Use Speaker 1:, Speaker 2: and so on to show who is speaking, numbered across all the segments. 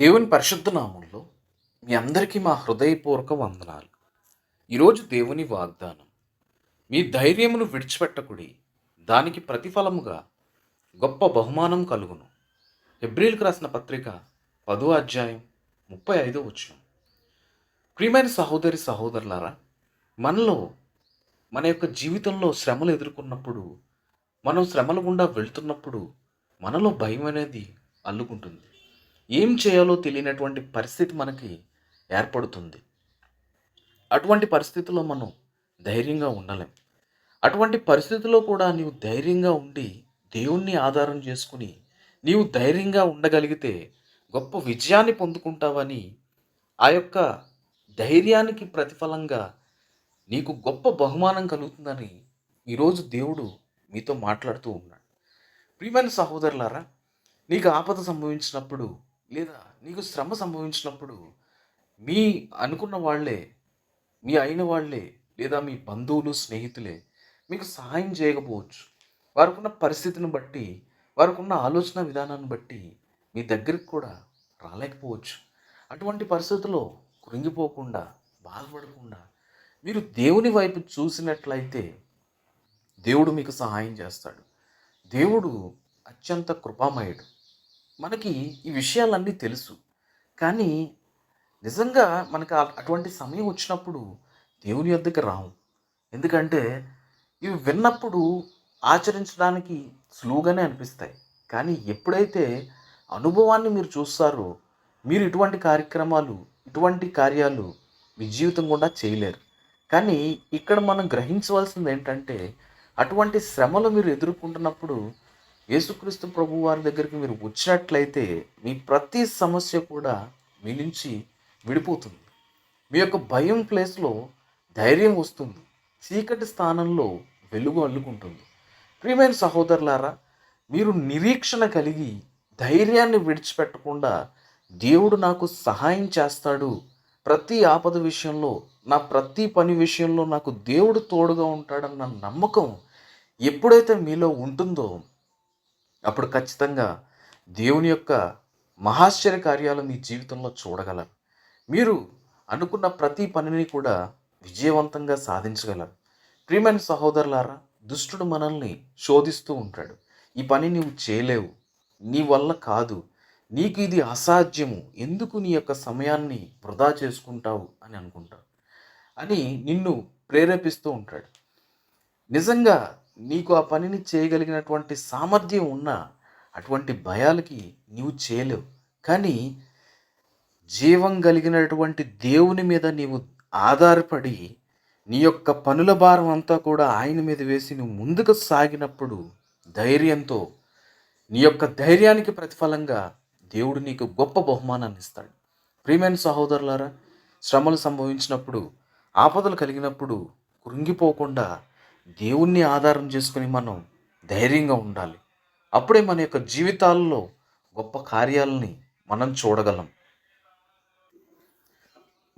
Speaker 1: దేవుని పరిశుద్ధ నామంలో మీ అందరికీ మా హృదయపూర్వక వందనాలు. ఈరోజు దేవుని వాగ్దానం మీ ధైర్యమును విడిచిపెట్టకుడి దానికి ప్రతిఫలముగా గొప్ప బహుమానం కలుగును. ఎబ్రిల్కి రాసిన పత్రిక పదో అధ్యాయం ముప్పై ఐదో వచ్చిన ప్రియమైన సహోదరి సహోదరులారా మనలో మన యొక్క జీవితంలో శ్రమలు ఎదుర్కొన్నప్పుడు మనం శ్రమల గుండా వెళ్తున్నప్పుడు మనలో భయం అనేది అల్లుకుంటుంది. ఏం చేయాలో తెలియనటువంటి పరిస్థితి మనకి ఏర్పడుతుంది. అటువంటి పరిస్థితిలో మనం ధైర్యంగా ఉండలేం. అటువంటి పరిస్థితిలో కూడా నీవు ధైర్యంగా ఉండి దేవుణ్ణి ఆధారం చేసుకుని నీవు ధైర్యంగా ఉండగలిగితే గొప్ప విజయాన్ని పొందుకుంటావని ఆ యొక్క ధైర్యానికి ప్రతిఫలంగా నీకు గొప్ప బహుమానం కలుగుతుందని ఈరోజు దేవుడు మీతో మాట్లాడుతూ ఉన్నాడు. ప్రియమైన సహోదరులారా నీకు ఆపద సంభవించినప్పుడు లేదా నీకు శ్రమ సంభవించినప్పుడు మీ అనుకున్న వాళ్ళే మీ అయిన వాళ్ళే లేదా మీ బంధువులు స్నేహితులే మీకు సహాయం చేయకపోవచ్చు. వారికున్న పరిస్థితిని బట్టి వారికున్న ఆలోచన విధానాన్ని బట్టి మీ దగ్గరికి కూడా రాలేకపోవచ్చు. అటువంటి పరిస్థితుల్లో కృంగిపోకుండా బాధపడకుండా మీరు దేవుని వైపు చూసినట్లయితే దేవుడు మీకు సహాయం చేస్తాడు. దేవుడు అత్యంత కృపామయుడు. మనకి ఈ విషయాలన్నీ తెలుసు. కానీ నిజంగా మనకు అటువంటి సమయం వచ్చినప్పుడు దేవుని యొద్దకు రాము. ఎందుకంటే ఇవి విన్నప్పుడు ఆచరించడానికి సులువుగానే అనిపిస్తాయి. కానీ ఎప్పుడైతే అనుభవాన్ని మీరు చూస్తారో మీరు ఇటువంటి కార్యక్రమాలు ఇటువంటి కార్యాలు మీ జీవితం కూడా చేయలేరు. కానీ ఇక్కడ మనం గ్రహించవలసింది ఏంటంటే అటువంటి శ్రమలు మీరు ఎదుర్కొంటున్నప్పుడు యేసుక్రీస్తు ప్రభు వారి దగ్గరికి మీరు వచ్చినట్లయితే మీ ప్రతి సమస్య కూడా మీ నుంచి విడిపోతుంది. మీ యొక్క భయం ప్లేస్లో ధైర్యం వస్తుంది. చీకటి స్థానంలో వెలుగు అల్లుకుంటుంది. ప్రియమైన సహోదరులారా మీరు నిరీక్షణ కలిగి ధైర్యాన్ని విడిచిపెట్టకుండా దేవుడు నాకు సహాయం చేస్తాడు. ప్రతి ఆపద విషయంలో నా ప్రతి పని విషయంలో నాకు దేవుడు తోడుగా ఉంటాడన్న నమ్మకం ఎప్పుడైతే మీలో ఉంటుందో అప్పుడు ఖచ్చితంగా దేవుని యొక్క మహాశ్చర్య కార్యాలు మీ జీవితంలో చూడగలరు. మీరు అనుకున్న ప్రతి పనిని కూడా విజయవంతంగా సాధించగలరు. ప్రియమైన సహోదరులారా దుష్టుడు మనల్ని శోధిస్తూ ఉంటాడు. ఈ పని నువ్వు చేయలేవు. నీ వల్ల కాదు. నీకు ఇది అసాధ్యము. ఎందుకు నీ యొక్క సమయాన్ని వృధా చేసుకుంటావు అని అనుకుంటావు అని నిన్ను ప్రేరేపిస్తూ ఉంటాడు. నిజంగా నీకు ఆ పనిని చేయగలిగినటువంటి సామర్థ్యం ఉన్నా అటువంటి భయాలకి నీవు చేయలేవు. కానీ జీవం కలిగినటువంటి దేవుని మీద నీవు ఆధారపడి నీ యొక్క పనుల భారం అంతా కూడా ఆయన మీద వేసి నువ్వు ముందుకు సాగినప్పుడు ధైర్యంతో నీ యొక్క ధైర్యానికి ప్రతిఫలంగా దేవుడు నీకు గొప్ప బహుమానాన్ని ఇస్తాడు. ప్రియమైన సహోదరులారా శ్రమలు సంభవించినప్పుడు ఆపదలు కలిగినప్పుడు కృంగిపోకుండా దేవుణ్ణి ఆధారం చేసుకుని మనం ధైర్యంగా ఉండాలి. అప్పుడే మన యొక్క జీవితాల్లో గొప్ప కార్యాలని మనం చూడగలం.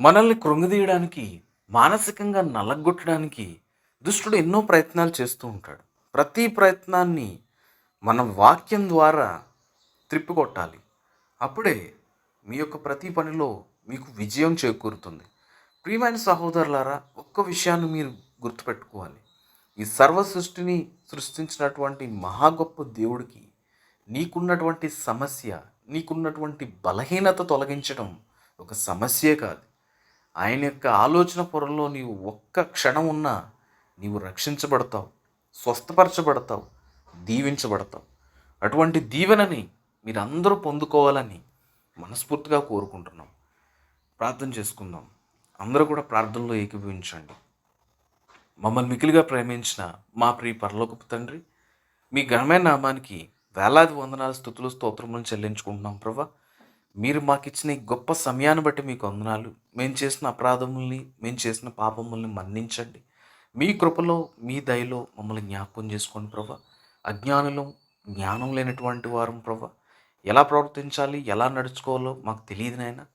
Speaker 1: మనల్ని కృంగదీయడానికి మానసికంగా నలగొట్టడానికి దుష్టుడు ఎన్నో ప్రయత్నాలు చేస్తూ ఉంటాడు. ప్రతి ప్రయత్నాన్ని మన వాక్యం ద్వారా త్రిప్పికొట్టాలి. అప్పుడే మీ యొక్క ప్రతి పనిలో మీకు విజయం చేకూరుతుంది. ప్రియమైన సహోదరులారా ఒక్క విషయాన్ని మీరు గుర్తుపెట్టుకోవాలి. ఈ సర్వ సృష్టిని సృష్టించినటువంటి మహా గొప్ప దేవుడికి నీకున్నటువంటి సమస్య నీకున్నటువంటి బలహీనత తొలగించడం ఒక సమస్యే కాదు. ఆయన యొక్క ఆలోచన పొరలో నీవు ఒక్క క్షణం ఉన్నా నీవు రక్షించబడతావు స్వస్థపరచబడతావు దీవించబడతావు. అటువంటి దీవెనని మీరందరూ పొందుకోవాలని మనస్ఫూర్తిగా కోరుకుంటున్నాం. ప్రార్థన చేసుకుందాం. అందరూ కూడా ప్రార్థనలో ఏకీభవించండి. మమ్మల్ని మిగిలిగా ప్రేమించిన మా ప్రియ పరలోకపు తండ్రి మీ ఘనమైన నామానికి వేలాది వందనాలు స్థుతులు స్తోత్రములను చెల్లించుకుంటున్నాం ప్రభా. మీరు మాకు ఇచ్చిన ఈ గొప్ప సమయాన్ని బట్టి మీకు వందనాలు. మేము చేసిన అపరాధముల్ని మేము చేసిన పాపముల్ని మన్నించండి. మీ కృపలో మీ దయలో మమ్మల్ని జ్ఞాపకం చేసుకోండి ప్రభా. అజ్ఞానులు జ్ఞానం లేనటువంటి వారం ప్రభా. ఎలా ప్రవర్తించాలి ఎలా నడుచుకోవాలో మాకు తెలియదు నాయన.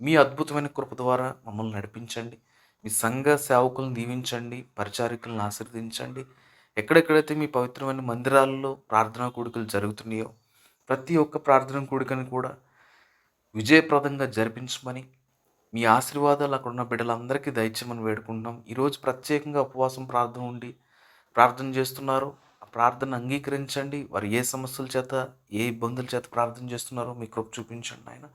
Speaker 1: మీ అద్భుతమైన కృప ద్వారా మమ్మల్ని నడిపించండి. మీ సంఘ సేవకులను దీవించండి పరిచారికులను ఆశీర్వదించండి. ఎక్కడెక్కడైతే మీ పవిత్రమైన మందిరాల్లో ప్రార్థనా కూడికలు జరుగుతున్నాయో ప్రతి ఒక్క ప్రార్థన కూడికను కూడా విజయప్రదంగా జరిపించమని మీ ఆశీర్వాదాలు అక్కడ ఉన్న బిడ్డలందరికీ దయచేయమని వేడుకుంటున్నాం. ఈరోజు ప్రత్యేకంగా ఉపవాసం ప్రార్థన ఉండి ప్రార్థన చేస్తున్నారు. ఆ ప్రార్థన అంగీకరించండి. వారు ఏ సమస్యల చేత ఏ ఇబ్బందుల చేత ప్రార్థన చేస్తున్నారో మీ కృప చూపించండి ఆయన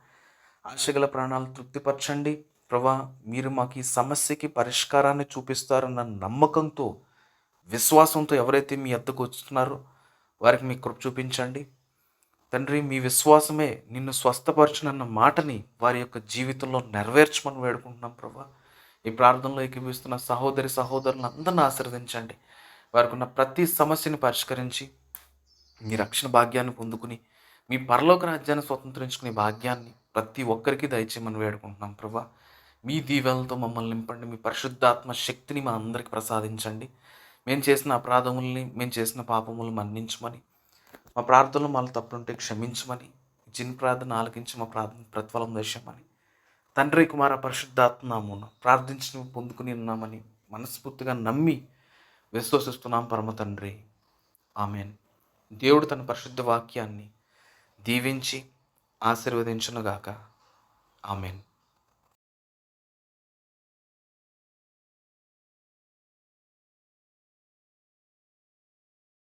Speaker 1: ఆశగల ప్రాణాలు తృప్తిపరచండి. ప్రభా మీరు మాకు ఈ సమస్యకి పరిష్కారాన్ని చూపిస్తారన్న నమ్మకంతో విశ్వాసంతో ఎవరైతే మీ ఎద్దకు వస్తున్నారో వారికి మీ కృప చూపించండి. తండ్రి మీ విశ్వాసమే నిన్ను స్వస్థపరచునన్న మాటని వారి యొక్క జీవితంలో నెరవేర్చమని వేడుకుంటున్నాం ప్రభా. ఈ ప్రార్థనలో ఏకీపిస్తున్న సహోదరి సహోదరులను అందరిని ఆశీర్వదించండి. వారికి ఉన్న ప్రతి సమస్యని పరిష్కరించి మీ రక్షణ భాగ్యాన్ని పొందుకుని మీ పరలోక రాజ్యాన్ని స్వతంత్రించుకునే భాగ్యాన్ని ప్రతి ఒక్కరికి దయచేయమని వేడుకుంటున్నాం ప్రభా. మీ దీవెలతో మమ్మల్ని నింపండి. మీ పరిశుద్ధాత్మ శక్తిని మా అందరికి ప్రసాదించండి. మేము చేసిన అపరాధముల్ని మేము చేసిన పాపములు మన్నించమని మా ప్రార్థనలు మాలో తప్పులుంటే క్షమించమని జిన్ ప్రార్థన ఆలకించి మా ప్రార్థన ప్రతిఫలం దర్శమని తండ్రి కుమార పరిశుద్ధాత్మనామును ప్రార్థించిన పొందుకుని ఉన్నామని మనస్ఫూర్తిగా నమ్మి విశ్వసిస్తున్నాం పరమ తండ్రి. ఆమెన్. దేవుడు తన పరిశుద్ధ వాక్యాన్ని దీవించి ఆశీర్వదించునుగాక. ఆమెన్.